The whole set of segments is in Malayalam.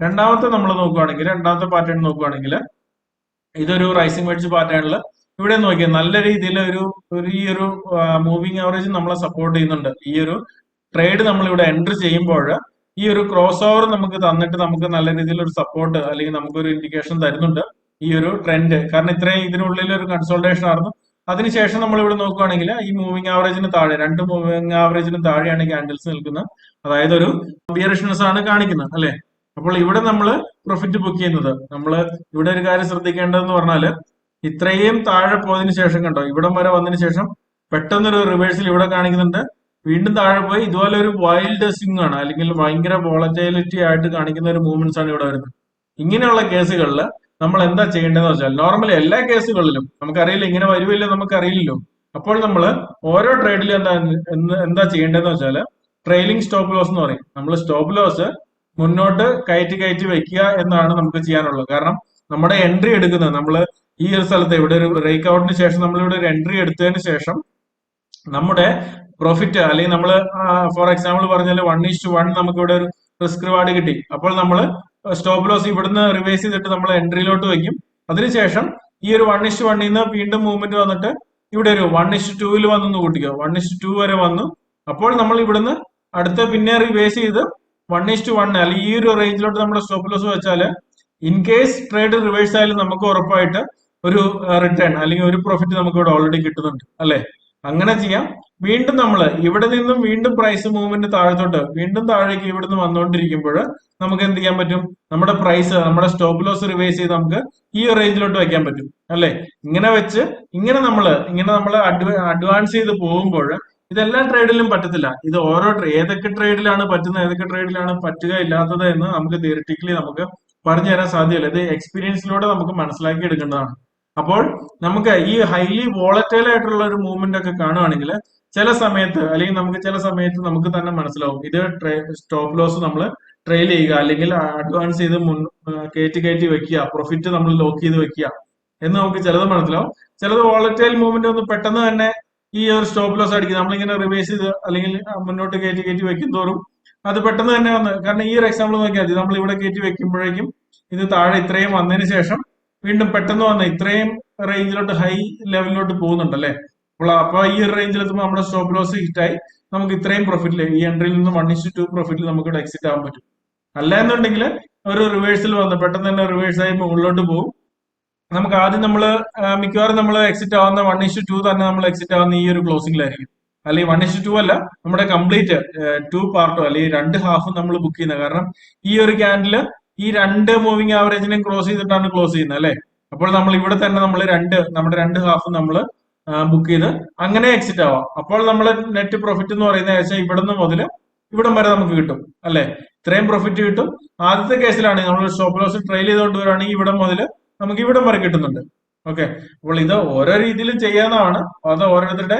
രണ്ടാമത്തെ നമ്മൾ നോക്കുകയാണെങ്കിൽ രണ്ടാമത്തെ പാറ്റേൺ നോക്കുകയാണെങ്കിൽ ഇതൊരു റൈസിംഗ് വെഡ്ജ് പാറ്റേണിൽ ഇവിടെ നോക്കിയാൽ നല്ല രീതിയിൽ ഒരു ഒരു ഈ ഒരു മൂവിങ് ആവറേജ് നമ്മളെ സപ്പോർട്ട് ചെയ്യുന്നുണ്ട്. ഈ ഒരു ട്രേഡ് നമ്മൾ ഇവിടെ എൻട്രി ചെയ്യുമ്പോൾ ഈ ഒരു ക്രോസ് ഓവർ നമുക്ക് തന്നിട്ട് നമുക്ക് നല്ല രീതിയിൽ ഒരു സപ്പോർട്ട് അല്ലെങ്കിൽ നമുക്കൊരു ഇൻഡിക്കേഷൻ തരുന്നുണ്ട് ഈ ഒരു ട്രെൻഡ് കാരണം ഇത്രയും ഇതിനുള്ളിൽ ഒരു കൺസോൾട്ടേഷൻ ആയിരുന്നു. അതിനുശേഷം നമ്മൾ ഇവിടെ നോക്കുകയാണെങ്കിൽ ഈ മൂവിങ് ആവറേജിന് താഴെ രണ്ട് മൂവിങ് ആവറേജിന് താഴെയാണ് ക്യാൻഡിൽസ് നിൽക്കുന്നത്. അതായത് ഒരു ബിയറിഷ്നസ് ആണ് കാണിക്കുന്നത് അല്ലെ? അപ്പോൾ ഇവിടെ നമ്മൾ പ്രോഫിറ്റ് ബുക്ക് ചെയ്യുന്നത്. നമ്മൾ ഇവിടെ ഒരു കാര്യം ശ്രദ്ധിക്കേണ്ടതെന്ന് പറഞ്ഞാൽ ഇത്രയും താഴെ പോയതിനു ശേഷം കണ്ടോ ഇവിടം വരെ വന്നതിന് ശേഷം പെട്ടെന്നൊരു റിവേഴ്സിൽ ഇവിടെ കാണിക്കുന്നുണ്ട്. വീണ്ടും താഴെ പോയി ഇതുപോലെ ഒരു വൈൽഡ് സ്വിംഗ് ആണ് അല്ലെങ്കിൽ ഭയങ്കര വോളറ്റൈലിറ്റി ആയിട്ട് കാണിക്കുന്ന ഒരു മൂവ്മെന്റ്സ് ആണ് ഇവിടെ വരുന്നത്. ഇങ്ങനെയുള്ള കേസുകളിൽ നമ്മൾ എന്താ ചെയ്യേണ്ടതെന്ന് വെച്ചാൽ നോർമലി എല്ലാ കേസുകളിലും നമുക്കറിയില്ല ഇങ്ങനെ വരുവില്ല നമുക്കറിയില്ലല്ലോ. അപ്പോൾ നമ്മൾ ഓരോ ട്രേഡിലും എന്താ എന്താ ചെയ്യേണ്ടതെന്ന് വെച്ചാൽ ട്രെയിലിംഗ് സ്റ്റോപ്പ് ലോസ് എന്ന് പറയും. നമ്മൾ സ്റ്റോപ്പ് ലോസ് മുന്നോട്ട് കയറ്റി കയറ്റി വെക്കുക എന്നാണ് നമുക്ക് ചെയ്യാനുള്ളത്. കാരണം നമ്മുടെ എൻട്രി എടുക്കുന്നത് നമ്മൾ ഈ ഒരു സ്ഥലത്ത് ഇവിടെ ഒരു ബ്രേക്ക് ഔട്ടിന് ശേഷം നമ്മൾ ഇവിടെ ഒരു എൻട്രി എടുത്തതിന് ശേഷം നമ്മുടെ പ്രോഫിറ്റ് അല്ലെങ്കിൽ നമ്മൾ ഫോർ എക്സാമ്പിൾ പറഞ്ഞാൽ വൺ ഈസ്റ്റ് വൺ നമുക്ക് ഇവിടെ ഒരു റിസ്ക് റിവാർഡ് കിട്ടി. അപ്പോൾ നമ്മൾ സ്റ്റോപ്പ് ലോസ് ഇവിടുന്ന് റിവേഴ്സ് ചെയ്തിട്ട് നമ്മൾ എൻട്രിയിലോട്ട് വയ്ക്കും അതിനുശേഷം ഈ ഒരു വൺ ഇസ്റ്റ് വണ്ണിൽ നിന്ന് വീണ്ടും മൂവ്മെന്റ് വന്നിട്ട് ഇവിടെ ഒരു വൺ ഇഷ് ടൂവിൽ വന്നു കൂട്ടിക്കുക വൺ ഇഷ് ടു വരെ വന്നു. അപ്പോൾ നമ്മൾ ഇവിടുന്ന് അടുത്ത പിന്നെ റിവേഴ്സ് ചെയ്ത് വൺ ഈസ് ടു വൺ അല്ലെങ്കിൽ ഈ ഒരു റേഞ്ചിലോട്ട് നമ്മുടെ സ്റ്റോപ്പ് ലോസ് വെച്ചാൽ ഇൻ കേസ് ട്രേഡ് റിവേഴ്സ് ആയാലും നമുക്ക് ഉറപ്പായിട്ട് ഒരു റിട്ടേൺ അല്ലെങ്കിൽ ഒരു പ്രോഫിറ്റ് നമുക്ക് ഇവിടെ ഓൾറെഡി കിട്ടുന്നുണ്ട് അല്ലെ? അങ്ങനെ ചെയ്യാം. വീണ്ടും നമ്മൾ ഇവിടെ നിന്നും വീണ്ടും പ്രൈസ് മൂവ്മെന്റ് താഴത്തോട്ട് വീണ്ടും താഴേക്ക് ഇവിടുന്ന് വന്നുകൊണ്ടിരിക്കുമ്പോൾ നമുക്ക് എന്ത് ചെയ്യാൻ പറ്റും? നമ്മുടെ പ്രൈസ് നമ്മുടെ സ്റ്റോപ്പ് ലോസ് റിവേഴ്സ് ചെയ്ത് നമുക്ക് ഈ റേഞ്ചിലോട്ട് വെക്കാൻ പറ്റും അല്ലെ? ഇങ്ങനെ വെച്ച് ഇങ്ങനെ നമ്മൾ ഇങ്ങനെ നമ്മൾ അഡ്വാൻസ് ചെയ്ത് പോകുമ്പോൾ ഇതെല്ലാ ട്രേഡിലും പറ്റത്തില്ല. ഇത് ഓരോ ഏതൊക്കെ ട്രേഡിലാണ് പറ്റുന്നത് ഏതൊക്കെ ട്രേഡിലാണ് പറ്റുക ഇല്ലാത്തത് എന്ന് നമുക്ക് തിയറിറ്റിക്കലി നമുക്ക് പറഞ്ഞു തരാൻ സാധ്യമല്ല ഇത് എക്സ്പീരിയൻസിലൂടെ നമുക്ക് മനസ്സിലാക്കി എടുക്കേണ്ടതാണ്. അപ്പോൾ നമുക്ക് ഈ ഹൈലി വോളറ്റൈൽ ആയിട്ടുള്ള ഒരു മൂവ്മെന്റ് ഒക്കെ കാണുവാണെങ്കിൽ ചില സമയത്ത് അല്ലെങ്കിൽ നമുക്ക് ചില സമയത്ത് നമുക്ക് തന്നെ മനസ്സിലാവും. ഇത് സ്റ്റോപ്പ് ലോസ് നമ്മൾ ട്രെയിൽ ചെയ്യുക അല്ലെങ്കിൽ അഡ്വാൻസ് ചെയ്ത് മുൻ കയറ്റി കയറ്റി വെക്കുക പ്രോഫിറ്റ് നമ്മൾ ലോക്ക് ചെയ്ത് വെക്കുക എന്ന് നമുക്ക് ചിലത് മനസ്സിലാവും. ചിലത് വോളറ്റൈൽ മൂവ്മെന്റ് ഒന്ന് പെട്ടെന്ന് തന്നെ ഈ ഒരു സ്റ്റോപ്പ് ലോസ് അടിക്കും. നമ്മളിങ്ങനെ റിവേഴ്സ് ചെയ്ത് അല്ലെങ്കിൽ മുന്നോട്ട് കയറ്റി കയറ്റി വെക്കും തോറും അത് പെട്ടെന്ന് തന്നെ വന്ന് കാരണം ഈ ഒരു എക്സാമ്പിൾ നോക്കിയാൽ മതി. നമ്മൾ ഇവിടെ കയറ്റി വെക്കുമ്പോഴേക്കും ഇത് താഴെ ഇത്രയും വന്നതിന് ശേഷം വീണ്ടും പെട്ടെന്ന് വന്ന് ഇത്രയും റേഞ്ചിലോട്ട് ഹൈ ലെവലിലോട്ട് പോകുന്നുണ്ട് അല്ലേ അപ്പോൾ അപ്പൊ ഈ ഒരു റേഞ്ചിൽ എത്തുമ്പോൾ നമ്മുടെ സ്റ്റോപ്പ് ലോസ് ഹിറ്റായി നമുക്ക് ഇത്രയും പ്രോഫിറ്റിൽ ഈ എൻട്രിയിൽ നിന്ന് വൺ ഇസ്റ്റു ടു പ്രോഫിറ്റിൽ നമുക്ക് എക്സിറ്റ് ആവാൻ പറ്റും. അല്ല എന്നുണ്ടെങ്കിൽ ഒരു റിവേഴ്സിൽ വന്ന് പെട്ടെന്ന് തന്നെ റിവേഴ്സ് ആയി മുകളിലോട്ട് പോകും. നമുക്ക് ആദ്യം നമ്മൾ മിക്കവാറും നമ്മൾ എക്സിറ്റ് ആവുന്ന വൺ ഇഷ്യൂ ടു തന്നെ നമ്മൾ എക്സിറ്റ് ആവുന്ന ഈ ഒരു ക്ലോസിംഗിലായിരിക്കും അല്ലെങ്കിൽ വൺ ഇഷ്യൂ ടു അല്ല നമ്മുടെ കംപ്ലീറ്റ് ടു പാർട്ടോ അല്ലെങ്കിൽ രണ്ട് ഹാഫും നമ്മൾ ബുക്ക് ചെയ്യുന്നത്. കാരണം ഈ ഒരു ക്യാൻഡിൽ ഈ രണ്ട് മൂവിങ് ആവറേജിനെയും ക്ലോസ് ചെയ്തിട്ടാണ് ക്ലോസ് ചെയ്യുന്നത് അല്ലെ? അപ്പോൾ നമ്മൾ ഇവിടെ തന്നെ നമ്മൾ രണ്ട് നമ്മുടെ രണ്ട് ഹാഫും നമ്മൾ ബുക്ക് ചെയ്ത് അങ്ങനെ എക്സിറ്റ് ആവാം. അപ്പോൾ നമ്മൾ നെറ്റ് പ്രോഫിറ്റ് എന്ന് പറയുന്നത് ഏകദേശം ഇവിടുന്ന് മുതൽ ഇവിടം വരെ നമുക്ക് കിട്ടും അല്ലെ? ഇത്രയും പ്രോഫിറ്റ് കിട്ടും. ആദ്യത്തെ കേസിലാണ് നമ്മൾ സ്റ്റോപ്പ് ലോസ് ട്രെയിൽ ചെയ്തുകൊണ്ട് വരികയാണെങ്കിൽ ഇവിടം മുതൽ നമുക്ക് ഇവിടെ വരെ കിട്ടുന്നുണ്ട്. ഓക്കെ അപ്പോൾ ഇത് ഓരോ രീതിയിലും ചെയ്യാവുന്നതാണ്. അത് ഓരോരുത്തരുടെ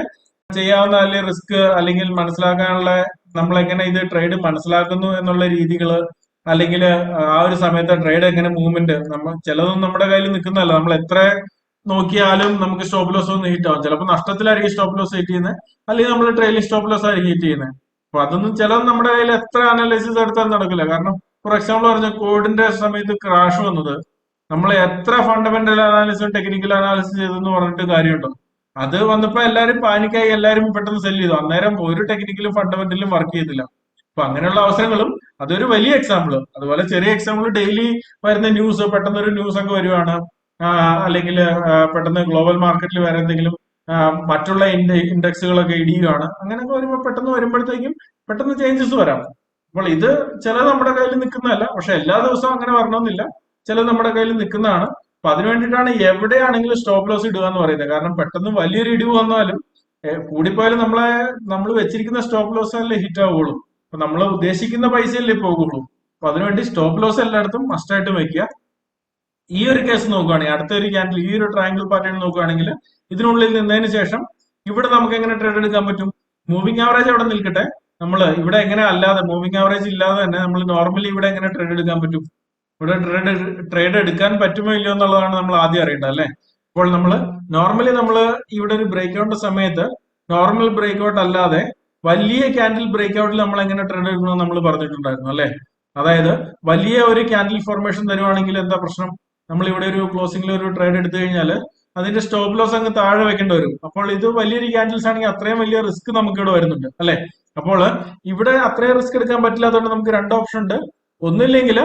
ചെയ്യാവുന്ന അല്ലെങ്കിൽ റിസ്ക് അല്ലെങ്കിൽ മനസ്സിലാക്കാനുള്ള നമ്മൾ എങ്ങനെ ഇത് ട്രേഡ് മനസ്സിലാക്കുന്നു എന്നുള്ള രീതികൾ അല്ലെങ്കിൽ ആ ഒരു സമയത്ത് ട്രേഡ് എങ്ങനെ മൂവ്മെന്റ് നമ്മൾ ചിലതൊന്നും നമ്മുടെ കയ്യിൽ നിൽക്കുന്നതല്ല. നമ്മൾ എത്ര നോക്കിയാലും നമുക്ക് സ്റ്റോപ്പ് ലോസ് ഒന്നും ഹിറ്റ് ആവും. ചിലപ്പോൾ നഷ്ടത്തിലായിരിക്കും സ്റ്റോപ്പ് ലോസ് ഹിറ്റ് ചെയ്യുന്നത്. അല്ലെങ്കിൽ നമ്മൾ ട്രെയിലിംഗ് സ്റ്റോപ്പ് ലോസ് ആയിരിക്കും ഹിറ്റ് ചെയ്യുന്നത്. അപ്പൊ അതൊന്നും ചിലത് നമ്മുടെ കയ്യിൽ എത്ര അനാലിസിസ് എടുത്താലും നടക്കില്ല. കാരണം ഫോർ എക്സാമ്പിൾ പറഞ്ഞ കോവിഡിന്റെ സമയത്ത് ക്രാഷ് വന്നത് നമ്മൾ എത്ര ഫണ്ടമെന്റൽ അനാലിസും ടെക്നിക്കൽ അനാലിസിസ് ചെയ്തെന്ന് പറഞ്ഞിട്ട് കാര്യമുണ്ടോ? അത് വന്നപ്പോ എല്ലാരും പാനിക്കായി എല്ലാരും പെട്ടെന്ന് സെൽ ചെയ്തു. അന്നേരം ഒരു ടെക്നിക്കലും ഫണ്ടമെന്റലും വർക്ക് ചെയ്തില്ല. അപ്പൊ അങ്ങനെയുള്ള അവസരങ്ങളും അതൊരു വലിയ എക്സാമ്പിൾ അതുപോലെ ചെറിയ എക്സാമ്പിൾ ഡെയിലി വരുന്ന ന്യൂസ് പെട്ടെന്ന് ഒരു ന്യൂസ് ഒക്കെ വരുവാണ്. അല്ലെങ്കിൽ പെട്ടെന്ന് ഗ്ലോബൽ മാർക്കറ്റിൽ വേറെ എന്തെങ്കിലും മറ്റുള്ള ഇൻഡെക്സുകളൊക്കെ ഇടിയുകയാണ് അങ്ങനെയൊക്കെ വരുമ്പോൾ പെട്ടെന്ന് വരുമ്പോഴത്തേക്കും പെട്ടെന്ന് ചേഞ്ചസ് വരാം. അപ്പോൾ ഇത് ചില നമ്മുടെ കയ്യിൽ നിൽക്കുന്നതല്ല. പക്ഷെ എല്ലാ ദിവസവും അങ്ങനെ വരണമെന്നില്ല. ചിലത് നമ്മുടെ കയ്യിൽ നിൽക്കുന്നതാണ്. അപ്പൊ അതിനു വേണ്ടിയിട്ടാണ് എവിടെയാണെങ്കിലും സ്റ്റോപ്പ് ലോസ് ഇടുക എന്ന് പറയുന്നത്. കാരണം പെട്ടെന്ന് വലിയൊരു ഇടിവ് വന്നാലും കൂടിപ്പോയാലും നമ്മളെ നമ്മൾ വെച്ചിരിക്കുന്ന സ്റ്റോപ്പ് ലോസ് അല്ലേ ഹിറ്റ് ആവുള്ളൂ. അപ്പൊ നമ്മൾ ഉദ്ദേശിക്കുന്ന പൈസയല്ലേ പോകുള്ളൂ. അപ്പൊ അതിനുവേണ്ടി സ്റ്റോപ്പ് ലോസ് എല്ലായിടത്തും മസ്റ്റായിട്ടും വെക്കുക. ഈ ഒരു കേസ് നോക്കുകയാണെങ്കിൽ അടുത്ത ഒരു ക്യാൻഡിൽ ഈ ഒരു ട്രയാങ്കിൾ പാറ്റേൺ നോക്കുകയാണെങ്കിൽ ഇതിനുള്ളിൽ നിന്നതിന് ശേഷം ഇവിടെ നമുക്ക് എങ്ങനെ ട്രേഡ് എടുക്കാൻ പറ്റും? മൂവിംഗ് ആവറേജ് അവിടെ നിൽക്കട്ടെ. നമ്മൾ ഇവിടെ എങ്ങനെ അല്ലാതെ മൂവിംഗ് ആവറേജ് ഇല്ലാതെ തന്നെ നമ്മൾ നോർമലി ഇവിടെ എങ്ങനെ ട്രേഡ് എടുക്കാൻ പറ്റും? ഇവിടെ ട്രേഡ് ട്രേഡ് എടുക്കാൻ പറ്റുമോ ഇല്ലയോ എന്നുള്ളതാണ് നമ്മൾ ആദ്യം അറിയേണ്ടത് അല്ലെ? അപ്പോൾ നമ്മൾ നോർമലി നമ്മൾ ഇവിടെ ഒരു ബ്രേക്ക് ഔട്ട് സമയത്ത് നോർമൽ ബ്രേക്ക് ഔട്ട് അല്ലാതെ വലിയ ക്യാൻഡിൽ ബ്രേക്ക് ഔട്ടിൽ നമ്മൾ എങ്ങനെ ട്രേഡ് എടുക്കണമെന്ന് നമ്മൾ പറഞ്ഞിട്ടുണ്ടായിരുന്നു അല്ലെ? അതായത് വലിയ ഒരു ക്യാൻഡിൽ ഫോർമേഷൻ തരുവാണെങ്കിൽ എന്താ പ്രശ്നം? നമ്മൾ ഇവിടെ ഒരു ക്ലോസിംഗിൽ ഒരു ട്രേഡ് എടുത്തു കഴിഞ്ഞാൽ അതിന്റെ സ്റ്റോപ്പ് ലോസ് അങ്ങ് താഴെ വെക്കേണ്ടി വരും. അപ്പോൾ ഇത് വലിയൊരു ക്യാൻഡിൽസ് ആണെങ്കിൽ അത്രയും വലിയ റിസ്ക് നമുക്ക് ഇവിടെ വരുന്നുണ്ട് അല്ലെ? അപ്പോൾ ഇവിടെ അത്രയും റിസ്ക് എടുക്കാൻ പറ്റില്ലാത്തതുകൊണ്ട് നമുക്ക് രണ്ട് ഓപ്ഷൻ ഉണ്ട്. ഒന്നില്ലെങ്കിൽ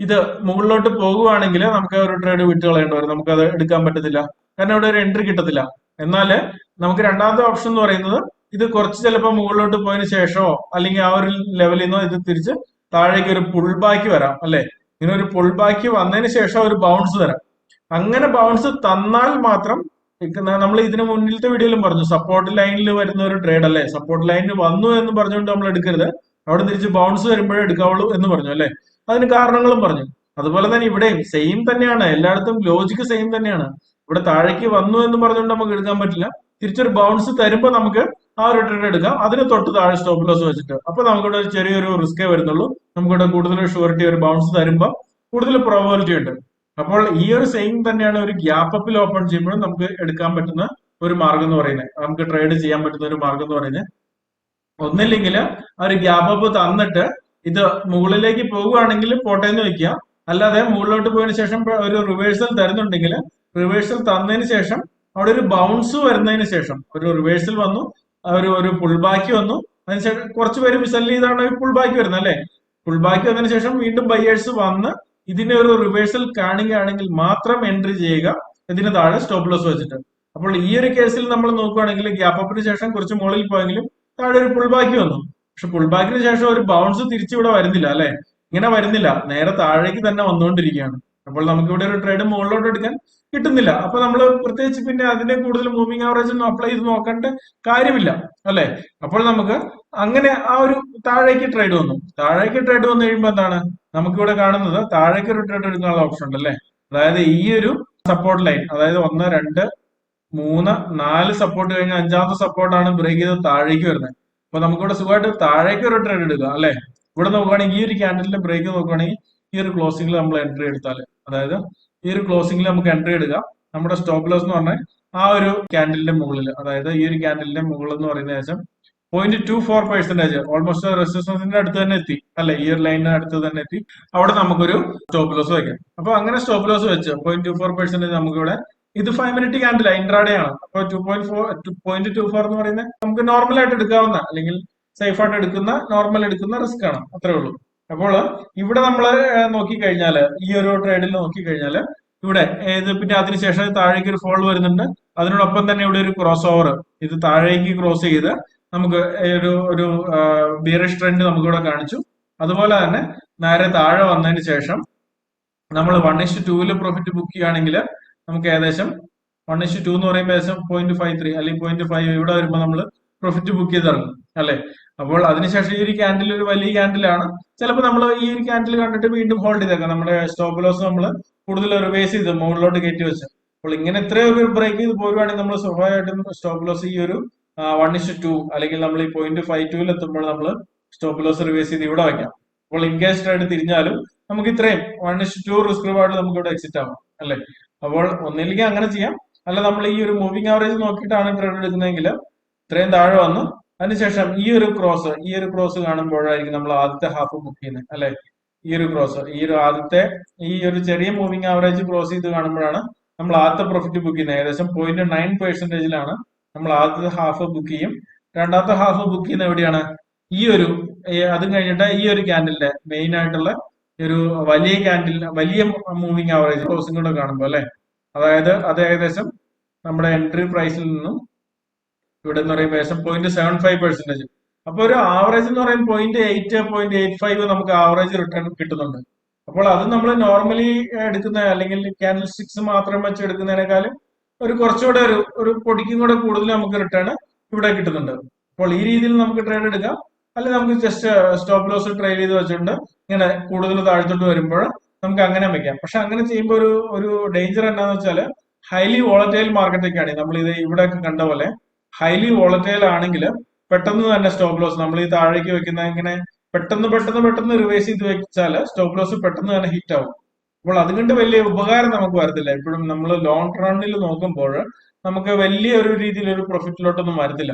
ഇത് മുകളിലോട്ട് പോകുവാണെങ്കിൽ നമുക്ക് ഒരു ട്രേഡ് വിട്ട് കളയേണ്ടി വരും നമുക്ക് അത് എടുക്കാൻ പറ്റത്തില്ല. കാരണം ഇവിടെ ഒരു എൻട്രി കിട്ടത്തില്ല. എന്നാൽ നമുക്ക് രണ്ടാമത്തെ ഓപ്ഷൻ എന്ന് പറയുന്നത് ഇത് കുറച്ച് ചിലപ്പോൾ മുകളിലോട്ട് പോയതിനു ശേഷമോ അല്ലെങ്കിൽ ആ ഒരു ലെവലിൽ നിന്നോ ഇത് തിരിച്ച് താഴേക്ക് ഒരു പുൾ ബാക്ക് വരാം അല്ലെ? ഇങ്ങനെ ഒരു പുൾ ബാക്ക് വന്നതിന് ശേഷം ഒരു ബൗൺസ് തരാം അങ്ങനെ ബൗൺസ് തന്നാൽ മാത്രം നമ്മൾ ഇതിന് മുന്നിലത്തെ വീഡിയോയിലും പറഞ്ഞു സപ്പോർട്ട് ലൈനിൽ വരുന്ന ഒരു ട്രേഡ് അല്ലേ? സപ്പോർട്ട് ലൈനിൽ വന്നു എന്ന് പറഞ്ഞുകൊണ്ട് നമ്മൾ എടുക്കരുത്. അവിടെ തിരിച്ച് ബൗൺസ് വരുമ്പോഴേ എടുക്കാവുള്ളൂ എന്ന് പറഞ്ഞു അല്ലെ? അതിന് കാരണങ്ങളും പറഞ്ഞു. അതുപോലെ തന്നെ ഇവിടെയും സെയിം തന്നെയാണ്. എല്ലായിടത്തും ലോജിക്ക് സെയിം തന്നെയാണ്. ഇവിടെ താഴേക്ക് വന്നു എന്ന് പറഞ്ഞുകൊണ്ട് നമുക്ക് എടുക്കാൻ പറ്റില്ല. തിരിച്ചൊരു ബൗൺസ് തരുമ്പോൾ നമുക്ക് ആ ഒരു ട്രേഡ് എടുക്കാം. അതിന് തൊട്ട് താഴെ സ്റ്റോപ്പ് ലോസ് വെച്ചിട്ട്. അപ്പൊ നമുക്കിവിടെ ചെറിയൊരു റിസ്കേ വരുന്നുള്ളൂ. നമുക്കിവിടെ കൂടുതൽ ഷുവറിറ്റി ഒരു ബൗൺസ് തരുമ്പോൾ കൂടുതൽ പ്രോബിലിറ്റി ഉണ്ട്. അപ്പോൾ ഈ ഒരു സെയിം തന്നെയാണ് ഒരു ഗ്യാപ്പ് അപ്പിൽ ഓപ്പൺ ചെയ്യുമ്പോഴും നമുക്ക് എടുക്കാൻ പറ്റുന്ന ഒരു മാർഗം എന്ന് പറയുന്നത്. നമുക്ക് ട്രേഡ് ചെയ്യാൻ പറ്റുന്ന ഒരു മാർഗം എന്ന് പറയുന്നത്. ഒന്നില്ലെങ്കിൽ ആ ഒരു ഗ്യാപ്പ് അപ്പ് തന്നിട്ട് ഇത് മുകളിലേക്ക് പോകുകയാണെങ്കിൽ പോട്ടെ എന്ന് വെക്കുക. അല്ലാതെ മുകളിലോട്ട് പോയതിനു ശേഷം ഒരു റിവേഴ്സൽ തരുന്നുണ്ടെങ്കിൽ റിവേഴ്സൽ തന്നതിന് ശേഷം അവിടെ ഒരു ബൗൺസ് വരുന്നതിന് ശേഷം ഒരു റിവേഴ്സൽ വന്നു ഒരു ഒരു പുൾ ബാക്ക് വന്നു. അതിനുശേഷം കുറച്ച് പേര് സെൽ ചെയ്താണ് പുൾ ബാക്ക് വരുന്നത് അല്ലെ? പുൾ ബാക്ക് വന്നതിന് ശേഷം വീണ്ടും ബയ്യേഴ്സ് വന്ന് ഇതിനെ ഒരു റിവേഴ്സൽ കാണുകയാണെങ്കിൽ മാത്രം എൻട്രി ചെയ്യുക. ഇതിന് താഴെ സ്റ്റോപ്പ് ലോസ് വെച്ചിട്ട്. അപ്പോൾ ഈ ഒരു കേസിൽ നമ്മൾ നോക്കുകയാണെങ്കിൽ ഗ്യാപ്പ് അപ്പിന് ശേഷം കുറച്ച് മുകളിൽ പോയെങ്കിലും താഴെ ഒരു പുൾ ബാക്ക് വന്നു. പക്ഷെ പുൾ ബാക്കിന് ശേഷം ഒരു ബൗൺസ് തിരിച്ചു ഇവിടെ വരുന്നില്ല അല്ലെ? ഇങ്ങനെ വരുന്നില്ല. നേരെ താഴേക്ക് തന്നെ വന്നുകൊണ്ടിരിക്കുകയാണ്. അപ്പോൾ നമുക്ക് ഇവിടെ ഒരു ട്രേഡ് മുകളിലോട്ട് എടുക്കാൻ കിട്ടുന്നില്ല. അപ്പൊ നമ്മൾ പ്രത്യേകിച്ച് പിന്നെ അതിനെ കൂടുതൽ മൂവിങ് ആവറേജ് ഒന്നും അപ്ലൈ ചെയ്ത് നോക്കേണ്ട കാര്യമില്ല അല്ലെ? അപ്പോൾ നമുക്ക് അങ്ങനെ ആ ഒരു താഴേക്ക് ട്രേഡ് വന്നു. താഴേക്ക് ട്രേഡ് വന്നു കഴിയുമ്പോൾ എന്താണ്? നമുക്കിവിടെ കാണുന്നത് താഴേക്ക് ഒരു ട്രേഡ് എടുക്കാനുള്ള ഓപ്ഷൻ ഉണ്ട് അല്ലെ? അതായത് ഈ ഒരു സപ്പോർട്ട് ലൈൻ അതായത് ഒന്ന് രണ്ട് മൂന്ന് നാല് സപ്പോർട്ട് കഴിഞ്ഞ അഞ്ചാമത്തെ സപ്പോർട്ടാണ് ബ്രേക്ക് ചെയ്ത് താഴേക്ക് വരുന്നത്. അപ്പൊ നമുക്കിവിടെ സുഖമായിട്ട് താഴേക്ക് ഒരു ട്രേഡ് എടുക്കുക അല്ലെ? ഇവിടെ നോക്കുകയാണെങ്കിൽ ഈ ഒരു ക്യാൻഡലിന്റെ ബ്രേക്ക് നോക്കുകയാണെങ്കിൽ ഈ ഒരു ക്ലോസിംഗിൽ നമ്മൾ എൻട്രി എടുത്താൽ അതായത് ഈ ഒരു ക്ലോസിംഗിൽ നമുക്ക് എൻട്രി എടുക്കാം. നമ്മുടെ സ്റ്റോപ്പ് ലോസ് എന്ന് പറഞ്ഞാൽ ആ ഒരു ക്യാൻഡലിന്റെ മുകളിൽ അതായത് ഈ ഒരു ക്യാൻഡലിന്റെ മുകളിൽ എന്ന് പറയുന്ന ശേഷം point two four percentage almost റെസിസ്റ്റൻസിന്റെ അടുത്ത് തന്നെ എത്തി അല്ലെ? ഈ ഒരു ലൈനിന് അടുത്ത് തന്നെ എത്തി. അവിടെ നമുക്കൊരു സ്റ്റോപ്പ് ലോസ് വെക്കാം അപ്പൊ അങ്ങനെ സ്റ്റോപ്പ് ലോസ് വെച്ച് പോയിന്റ് ടു ഫോർ പെർസെന്റേജ് നമുക്ക് ഇവിടെ ഇത് ഫൈവ് മിനിറ്റ് ക്യാൻഡിൽ ഇൻട്രാഡേ ആണ്. അപ്പൊ two point four two point two four എന്ന് പറയുന്നത് നമുക്ക് നോർമൽ ആയിട്ട് എടുക്കാവുന്ന അല്ലെങ്കിൽ സേഫ് ആയിട്ട് എടുക്കുന്ന നോർമൽ എടുക്കുന്ന റിസ്ക് ആണ്. അത്രേ ഉള്ളൂ. അപ്പോൾ ഇവിടെ നമ്മൾ നോക്കിക്കഴിഞ്ഞാൽ ഈ ഒരു ട്രേഡിൽ നോക്കിക്കഴിഞ്ഞാൽ ഇവിടെ ഇത് പിന്നെ അതിനുശേഷം താഴേക്ക് ഒരു ഫോൾ വരുന്നുണ്ട്. അതിനോടൊപ്പം തന്നെ ഇവിടെ ഒരു ക്രോസ് ഓവർ ഇത് താഴേക്ക് ക്രോസ് ചെയ്ത് നമുക്ക് ഒരു ഒരു ബിയറിഷ് ട്രെൻഡ് നമുക്ക് ഇവിടെ കാണിച്ചു. അതുപോലെ തന്നെ നേരെ താഴെ വന്നതിന് ശേഷം നമ്മൾ വൺ ഇസ്റ്റ് ടൂവിൽ പ്രോഫിറ്റ് ബുക്ക് ചെയ്യുകയാണെങ്കിൽ നമുക്ക് ഏകദേശം വൺ ഇസ്റ്റ് ടു എന്ന് പറയുമ്പോൾ ഏകദേശം പോയിന്റ് ഫൈവ് ത്രീ അല്ലെങ്കിൽ പോയിന്റ് ഫൈവ് ഇവിടെ വരുമ്പോൾ നമ്മൾ പ്രോഫിറ്റ് ബുക്ക് ചെയ്തിറങ്ങും അല്ലെ? അപ്പോൾ അതിനുശേഷം ഈ ഒരു ക്യാൻഡിൽ ഒരു വലിയ ക്യാൻഡിലാണ് ചിലപ്പോൾ നമ്മൾ ഈ ഒരു ക്യാൻഡിൽ കണ്ടിട്ട് വീണ്ടും ഹോൾഡ് ചെയ്തേക്കാം. നമ്മുടെ സ്റ്റോപ്പ് ലോസ് നമ്മൾ കൂടുതൽ ഒരു റിവേഴ്സ് ചെയ്ത് മുകളിലോട്ട് കയറ്റി വെച്ച്. അപ്പോൾ ഇങ്ങനെ ഇത്രയും ഒരു ബ്രേക്ക് ചെയ്ത് പോരുവാണെങ്കിൽ നമ്മൾ സ്വാഭാവികമായിട്ടും സ്റ്റോപ്പ് ലോസ് ഈ ഒരു വൺ ഇസ്റ്റ് ടു അല്ലെങ്കിൽ നമ്മൾ ഈ പോയിന്റ് ഫൈവ് ടുവിൽ എത്തുമ്പോൾ നമ്മൾ സ്റ്റോപ്പ് ലോസ് റിവേഴ്സ് ചെയ്ത് ഇവിടെ വയ്ക്കാം അപ്പോൾ ഇൻകേസ്റ്റ് ആയിട്ട് തിരിഞ്ഞാലും നമുക്ക് ഇത്രയും one is to risk reward നമുക്ക് ഇവിടെ എക്സിറ്റ് ആവാം അല്ലെ? അപ്പോൾ ഒന്നില്ലെങ്കിൽ അങ്ങനെ ചെയ്യാം. അല്ല നമ്മൾ ഈ ഒരു മൂവിങ് ആവറേജ് നോക്കിയിട്ടാണ് ട്രേഡ് എടുക്കുന്നതെങ്കിൽ ഇത്രയും താഴെ വന്നു. അതിനുശേഷം ഈ ഒരു ക്രോസ് ഈ ഒരു ക്രോസ് കാണുമ്പോഴായിരിക്കും നമ്മൾ ആദ്യത്തെ ഹാഫ് ബുക്ക് ചെയ്യുന്നത് അല്ലെ? ഈ ഒരു ക്രോസ് ഈ ഒരു ആദ്യത്തെ ഈ ഒരു ചെറിയ മൂവിങ് ആവറേജ് ക്രോസ് ചെയ്ത് കാണുമ്പോഴാണ് നമ്മൾ ആദ്യത്തെ പ്രോഫിറ്റ് ബുക്ക് ചെയ്യുന്നത്. ഏകദേശം പോയിന്റ് നയൻ പെർസെന്റേജിലാണ് നമ്മൾ ആദ്യത്തെ ഹാഫ് ബുക്ക് ചെയ്യും. രണ്ടാമത്തെ ഹാഫ് ബുക്ക് ചെയ്യുന്ന എവിടെയാണ്? ഈ ഒരു അതും കഴിഞ്ഞിട്ട് ഈ ഒരു ക്യാൻഡിലിന്റെ മെയിൻ ആയിട്ടുള്ള ഒരു വലിയ ക്യാൻഡിൽ വലിയ മൂവിങ് ആവറേജ് ക്ലോസിംഗ് കൂടെ കാണുമ്പോൾ അല്ലെ? അതായത് അത് ഏകദേശം നമ്മുടെ എൻട്രി പ്രൈസിൽ നിന്നും ഇവിടെ എന്ന് പറയുമ്പോൾ ഏകദേശം പോയിന്റ് സെവൻ ഫൈവ് പെർസെന്റേജ് അപ്പൊ ഒരു ആവറേജ് എന്ന് പറയുമ്പോൾ point eight point eight five നമുക്ക് ആവറേജ് റിട്ടേൺ കിട്ടുന്നുണ്ട്. അപ്പോൾ അത് നമ്മൾ നോർമലി എടുക്കുന്ന അല്ലെങ്കിൽ ക്യാൻഡിൽ സ്റ്റിക്സ് മാത്രം വെച്ച് എടുക്കുന്നതിനേക്കാളും ഒരു കുറച്ചുകൂടെ ഒരു ഒരു പൊടിക്കും കൂടെ കൂടുതൽ നമുക്ക് റിട്ടേൺ ഇവിടെ കിട്ടുന്നുണ്ട്. അപ്പോൾ ഈ രീതിയിൽ നമുക്ക് ട്രേഡ് എടുക്കാം. അല്ലെങ്കിൽ നമുക്ക് ജസ്റ്റ് സ്റ്റോപ്പ് ലോസ് ട്രേഡ് ചെയ്ത് വെച്ചിട്ടുണ്ട്. ഇങ്ങനെ കൂടുതൽ താഴ്ത്തോട്ട് വരുമ്പോൾ നമുക്ക് അങ്ങനെ വെക്കാം. പക്ഷെ അങ്ങനെ ചെയ്യുമ്പോൾ ഒരു ഒരു ഡേഞ്ചർ എന്താണെന്ന് വെച്ചാൽ ഹൈലി വോളറ്റൈൽ മാർക്കറ്റൊക്കെയാണ് നമ്മൾ ഇത് ഇവിടെ കണ്ട പോലെ ഹൈലി വോളറ്റൈൽ ആണെങ്കിൽ പെട്ടെന്ന് തന്നെ സ്റ്റോപ്പ് ലോസ് നമ്മൾ ഈ താഴേക്ക് വെക്കുന്ന ഇങ്ങനെ പെട്ടെന്ന് പെട്ടെന്ന് പെട്ടെന്ന് റിവേഴ്സ് ചെയ്ത് വെച്ചാൽ സ്റ്റോപ്പ് ലോസ് പെട്ടെന്ന് തന്നെ ഹിറ്റ് ആവും. അപ്പോൾ അതുകൊണ്ട് വലിയ ഉപകാരം നമുക്ക് വരത്തില്ല. എപ്പോഴും നമ്മൾ ലോങ് റണ്ണിൽ നോക്കുമ്പോൾ നമുക്ക് വലിയ ഒരു രീതിയിൽ ഒരു പ്രോഫിറ്റിലോട്ടൊന്നും വരത്തില്ല.